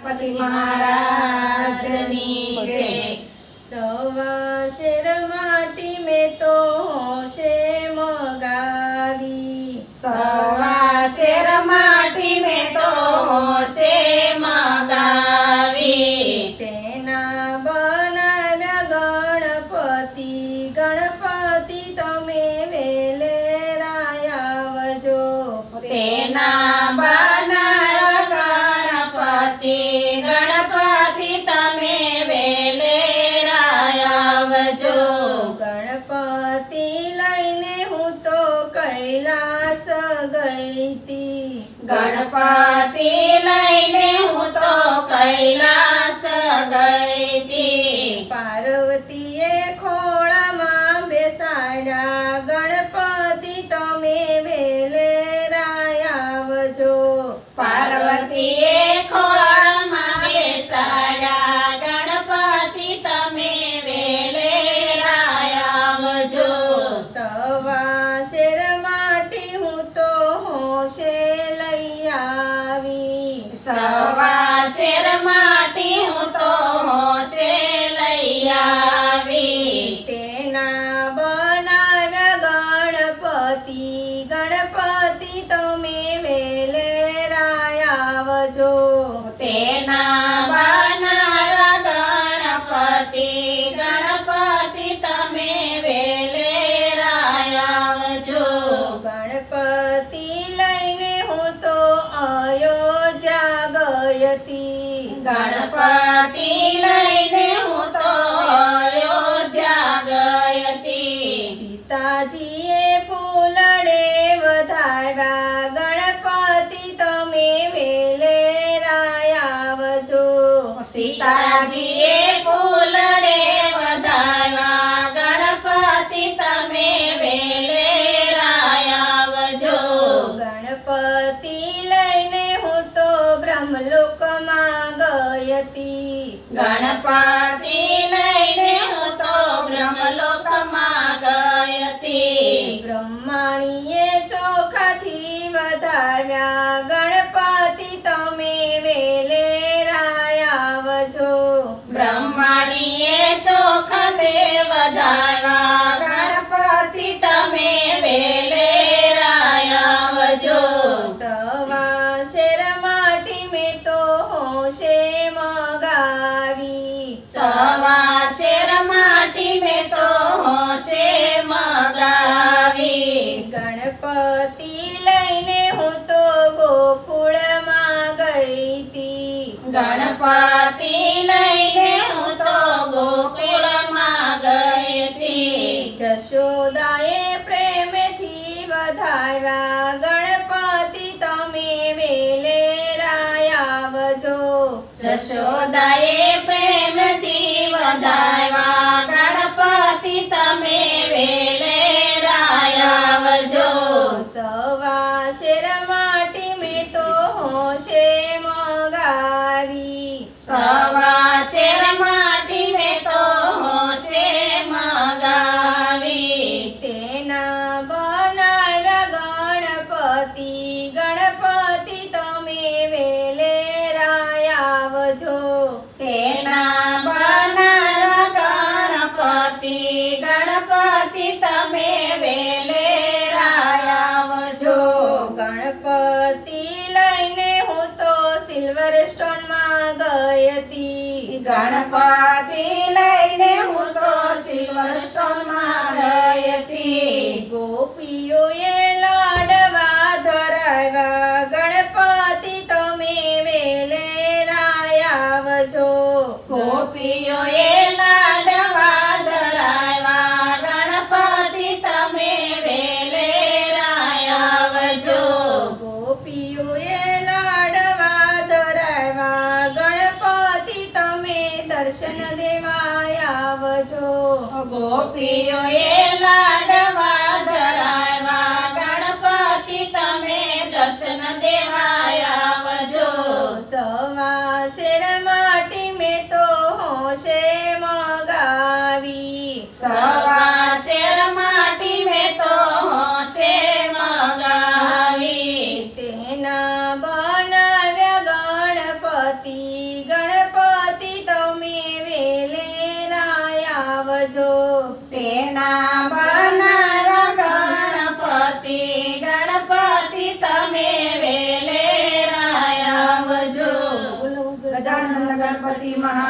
ગણપતિ મહારાજની છે. સવા શેર માટી મેં તો હોશે મગાવી. સવા શેર માટી મેં તો હોશે મગાવી. તેના બનાવ્યા ગણપતિ ગણપતિ કૈલાસ ગઈતી ગણપતિ લઈને હું તો કૈલાસ ગઈતી પાર્વતીએ ખોળામાં તેના સીતાજીએ ફૂલડે વધાવ્યા ગણપતિ તમે વેલે રાયાવજો. ગણપતિ લઈને હું તો બ્રહ્મલોકમાં ગયતી. ગણપતિ ગણપતિ લઈને હું તો ગોકુળમાં ગઈ હતી. જશોદાએ પ્રેમથી વધાવ્યા ગણપતિ તમે વેલે રાયાવજો જશોદાએ પ્રેમથી વધાવ્યા સવા શેર માટી મેં તો હોશે મગાવી. તેના બનાવ્યા ગણપતિ ગણપતિ તમે વેલે રાયાવજો તેના બનાવ્યા ગણપતિ ગણપતિ તમે વેલે આવજો. ગણપતિ લઈને હું તો સિલ્વર સ્ટોનમાં ગઈ હતી ગણપતિ લઈને હું તો સિલ્વર સ્ટોનમાં ગઈ ગોપીઓએ લાડવા વેલે આવજો ગજાનંદ ગણપતિ મહારાજ